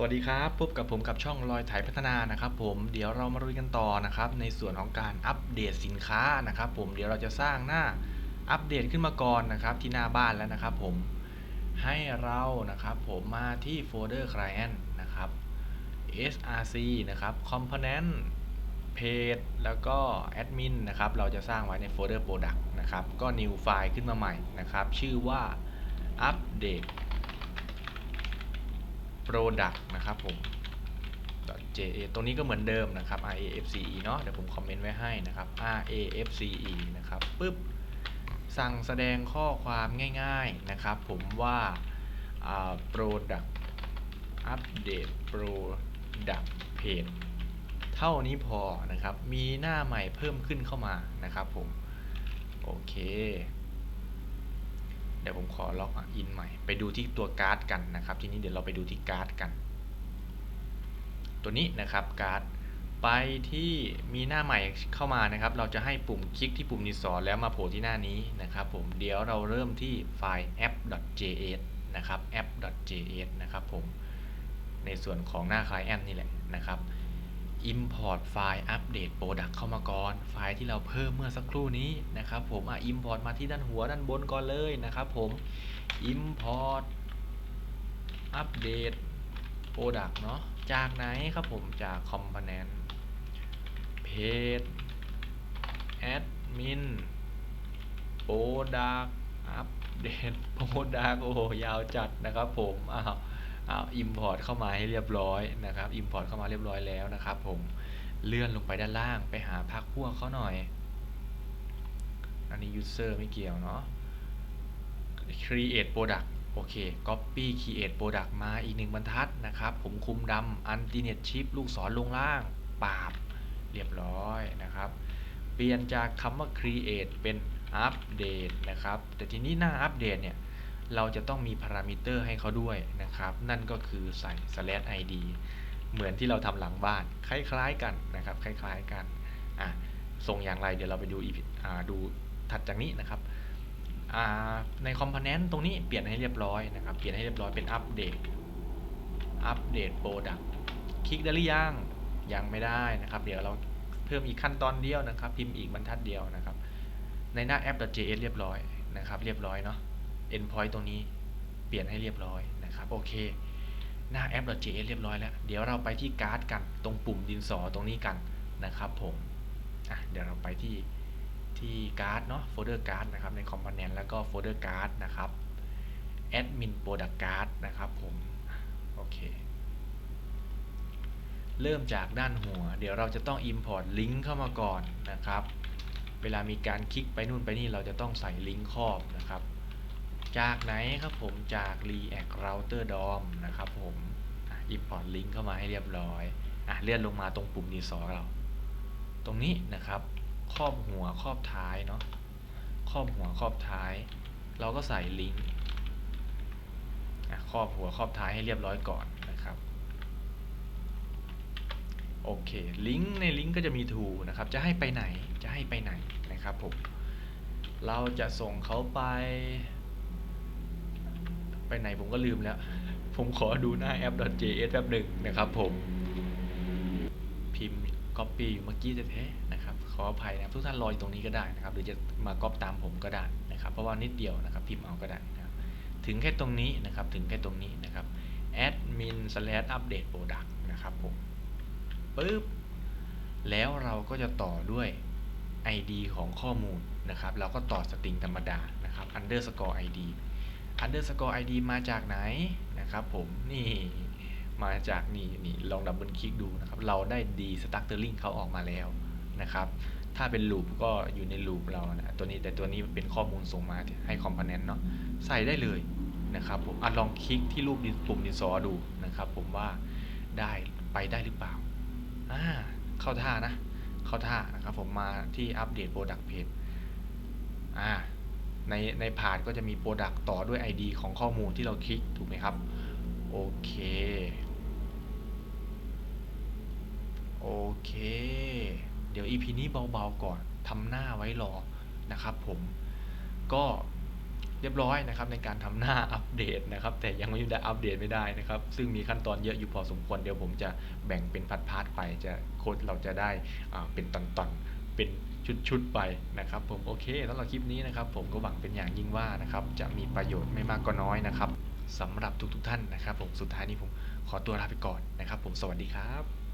สวัสดีครับพบกับผมกับช่องลอยไถพัฒนานะครับผมเดี๋ยวเรามาลุยกันต่อนะครับในส่วนของการอัปเดตสินค้านะครับผมเดี๋ยวเราจะสร้างหน้าอัปเดตขึ้นมาก่อนนะครับที่หน้าบ้านแล้วนะครับผมให้เรานะครับผมมาที่โฟลเดอร์ client นะครับ src นะครับ component page แล้วก็ admin นะครับเราจะสร้างไว้ในโฟลเดอร์ product นะครับก็ new ไฟล์ขึ้นมาใหม่นะครับชื่อว่า update product นะครับผม .ja ตรงนี้ก็เหมือนเดิมนะครับ rafce เนาะเดี๋ยวผมคอมเมนต์ไว้ให้นะครับ rafce นะครับปึ๊บสั่งแสดงข้อความง่ายๆนะครับ ผมว่า product update product page เท่านี้พอนะครับ มีหน้าใหม่เพิ่มขึ้นเข้ามานะครับผม โอเค เดี๋ยวผมขอล็อกอินใหม่ ไปดูที่ตัวการ์ดกันนะครับ ทีนี้เดี๋ยวเราไปดูที่การ์ดกัน ตัวนี้นะครับการ์ดไปที่มีหน้าใหม่เข้ามานะครับ เราจะให้ปุ่มคลิกที่ปุ่มดินสอแล้วมาโผล่ที่หน้านี้นะครับ ผมเดี๋ยวเราเริ่มที่ไฟล์ app.js นะครับ app.js นะครับผมในส่วนของหน้า client นี่แหละนะครับ import ไฟล์ update product เข้ามาก่อน ไฟล์ที่เราเพิ่มเมื่อสักครู่นี้นะครับผมอะ import มาที่ด้านหัวด้านบนก่อนเลยนะครับผม import update product เนาะจากไหนครับผมจาก component page admin product update product โอ้ยาวจัดนะครับผมอ้าว อ้าว import เข้ามาให้เรียบร้อยนะครับ import เข้ามาเรียบร้อยแล้วนะครับ ผมเลื่อนลงไปด้านล่างไปหาพักพวกเขาหน่อย อันนี้ user ไม่เกี่ยวเนาะ create product โอเค copy create product มาอีกหนึ่งบรรทัดนะครับ ผมคุมดำ antinet chip ลูกศรลงล่างปาบ เรียบร้อยนะครับ เปลี่ยนจากคำว่า create เป็น update นะครับ แต่ทีนี้หน้า update เนี่ย เราจะต้องมีพารามิเตอร์ให้เขาด้วยนะครับ นั่นก็คือใส่ slash id เหมือนที่เราทำหลังบ้าน คล้ายๆกันนะครับ คล้ายๆกันอะส่งอย่างไรเดี๋ยวเราไปดูอีพีอ่าดูถัดจากนี้นะครับในคอมโพเนนต์ตรงนี้เปลี่ยนให้เรียบร้อยนะครับ เปลี่ยนให้เรียบร้อยเป็นอัปเดตอัปเดตโปรดักต์คลิกได้หรือยัง ยังไม่ได้นะครับ เดี๋ยวเราเพิ่มอีกขั้นตอนเดียวนะครับ พิมพ์อีกบรรทัดเดียวนะครับ ในหน้า app.js เรียบร้อยนะครับ เรียบร้อยเนาะ endpoint ตรงนี้เปลี่ยนให้เรียบร้อยนะครับโอเค หน้า app.js เรียบร้อยแล้ว เดี๋ยวเราไปที่การ์ดกันตรงปุ่มดินสอตรงนี้กันนะครับผมอะเดี๋ยวเราไปที่ที่การ์ดเนาะโฟลเดอร์การ์ดนะครับในคอมโพเนนต์แล้วก็โฟลเดอร์การ์ดนะครับ admin product card นะครับผมโอเคเริ่มจากด้านหัว เดี๋ยวเราจะต้อง import ลิงก์เข้ามาก่อนนะครับ เวลามีการคลิกไปนู่นไปนี่เราจะต้องใส่ลิงก์ครอบนะครับ จากไหนครับผมจาก React Router DOM นะครับผม import ลิงก์เข้ามาให้เรียบร้อยอะเลื่อนลงมาตรงปุ่มดีซอเรา ตรงนี้นะครับ ครอบหัวครอบท้ายเนาะครอบหัวครอบท้าย เราก็ใส่ลิงก์ครอบหัวครอบท้ายให้เรียบร้อยก่อนนะครับโอเคลิงก์ในลิงก์ก็จะมีทูนะครับ จะให้ไปไหนจะให้ไปไหนนะครับผมเราจะส่งเขาไป ไปไหนผมก็ลืมแล้ว ผมขอดูหน้า app.js แป๊บหนึ่งนะครับผม พิมพ์ copy อยู่เมื่อกี้แท้ๆนะครับ ขออภัยนะทุกท่านรออยู่ตรงนี้ก็ได้นะครับ หรือจะมาก๊อปตามผมก็ได้นะครับ เพราะว่านิดเดียวนะครับ พิมพ์เอาก็ได้นะครับ ถึงแค่ตรงนี้นะครับ ถึงแค่ตรงนี้นะครับ admin slash update product นะครับผมปึ๊บ แล้วเราก็จะต่อด้วย id ของข้อมูลนะครับ เราก็ต่อสตริงธรรมดานะครับ underscore id underscore id มาจากไหนนะครับผมนี่มาจากนี่นี่ลองดับเบิลคลิกดูนะครับเราได้ d structuring เขาออกมาแล้วนะครับ ถ้าเป็น loop ก็อยู่ใน loop เรานะตัวนี้แต่ตัวนี้เป็นข้อมูลส่งมาให้ component เนาะใส่ได้เลยนะครับผมอะลองคลิกที่รูปปุ่มดินสอดูนะครับผมว่าได้ไปได้หรือเปล่าอ่าเข้าท่านะ เข้าท่านะครับผมมาที่อัปเดต product page อ่า ในในพาดก็จะมี product ต่อด้วย id ของข้อมูลที่เราคลิกถูกไหมครับ โอเค โอเค เดี๋ยว EP นี้เบาๆก่อนทำหน้าไว้รอนะครับผมก็เรียบร้อยนะครับในการทำหน้าอัปเดตนะครับ แต่ยังไม่ได้อัปเดตไม่ได้นะครับ ซึ่งมีขั้นตอนเยอะอยู่พอสมควรเดี๋ยวผมจะแบ่งเป็นพาร์ทๆไปจะโค้ดเราจะได้อ่าเป็นตอนๆ เป็นชุดๆไปนะครับ ผมโอเคสำหรับคลิปนี้นะครับ ผมก็หวังเป็นอย่างยิ่งว่านะครับจะมีประโยชน์ไม่มากก็น้อยนะครับสำหรับทุกๆท่านนะครับ ผมสุดท้ายนี้ผมขอตัวลาไปก่อนนะครับ ผมสวัสดีครับ